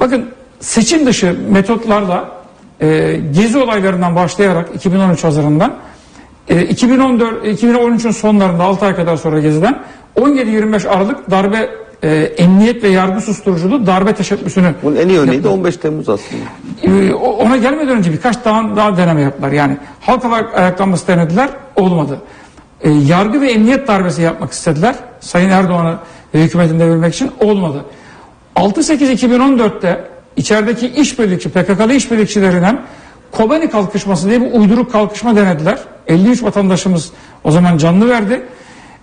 Bakın seçim dışı metotlarla e, gezi olaylarından başlayarak 2013 Haziran'dan e, 2014 2013'ün sonlarında 6 ay kadar sonra geziden 17-25 Aralık darbe e, emniyet ve yargı susturuculuğu darbe teşebbüsünü Bunun en iyi örneği de 15 Temmuz aslında. o- ona gelmeden önce birkaç daha, daha deneme yaptılar. Yani halk ay- ayaklanması denediler, olmadı. Ee, yargı ve emniyet darbesi yapmak istediler. Sayın Erdoğan'ı ve hükümetini devirmek için olmadı. 6-8-2014'te içerideki işbirlikçi, PKK'lı işbirlikçilerinden Kobani kalkışması diye bir uyduruk kalkışma denediler. 53 vatandaşımız o zaman canlı verdi.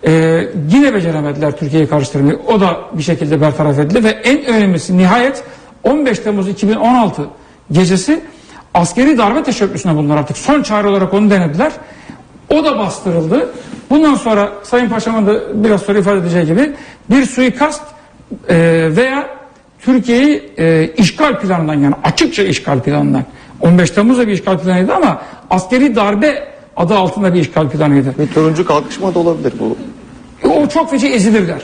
Ee, yine beceremediler Türkiye'yi karıştırmayı. O da bir şekilde bertaraf edildi ve en önemlisi nihayet 15 Temmuz 2016 gecesi askeri darbe teşebbüsüne bunlar artık son çare olarak onu denediler. O da bastırıldı. Bundan sonra Sayın Paşam'ın da biraz sonra ifade edeceği gibi bir suikast e, veya Türkiye'yi e, işgal planından yani açıkça işgal planından 15 Temmuz'da bir işgal planıydı ama askeri darbe adı altında bir işgal planıydı. Bir turuncu kalkışma da olabilir bu. O çok feci ezilirler.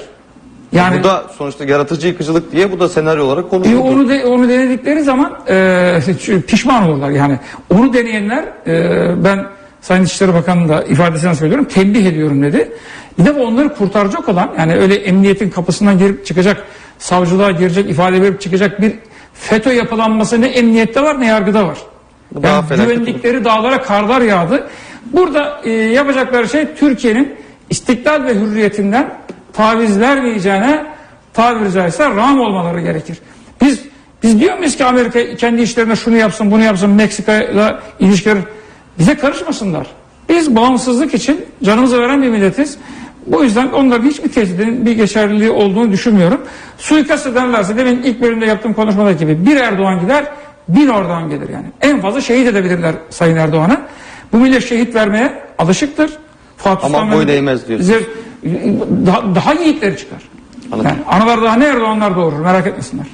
Yani bu da sonuçta yaratıcı yıkıcılık diye bu da senaryo olarak e, konuldu. onu de, onu denedikleri zaman e, pişman olurlar yani. Onu deneyenler e, ben Sayın İçişleri Bakanı'nın da ifadesinden söylüyorum tembih ediyorum dedi. Bir de onları kurtaracak olan yani öyle emniyetin kapısından girip çıkacak savcılığa girecek ifade verip çıkacak bir FETÖ yapılanması ne emniyette var ne yargıda var. Daha Yani güvendikleri dağlara karlar yağdı. Burada e, yapacakları şey Türkiye'nin istiklal ve hürriyetinden taviz vermeyeceğine tabiri caizse ram olmaları gerekir. Biz biz diyor muyuz ki Amerika kendi işlerine şunu yapsın bunu yapsın Meksika'yla ilişkiler bize karışmasınlar. Biz bağımsızlık için canımızı veren bir milletiz. Bu yüzden onların hiçbir tehdidin bir geçerliliği olduğunu düşünmüyorum. Suikast ederlerse demin ilk bölümde yaptığım konuşmada gibi bir Erdoğan gider bin oradan gelir yani. En fazla şehit edebilirler Sayın Erdoğan'ı. Bu millet şehit vermeye alışıktır. Fatih Ama Sultan boy değmez diyorsun. Daha, daha yiğitleri çıkar. Anladım. Yani analar daha ne Erdoğanlar doğurur merak etmesinler.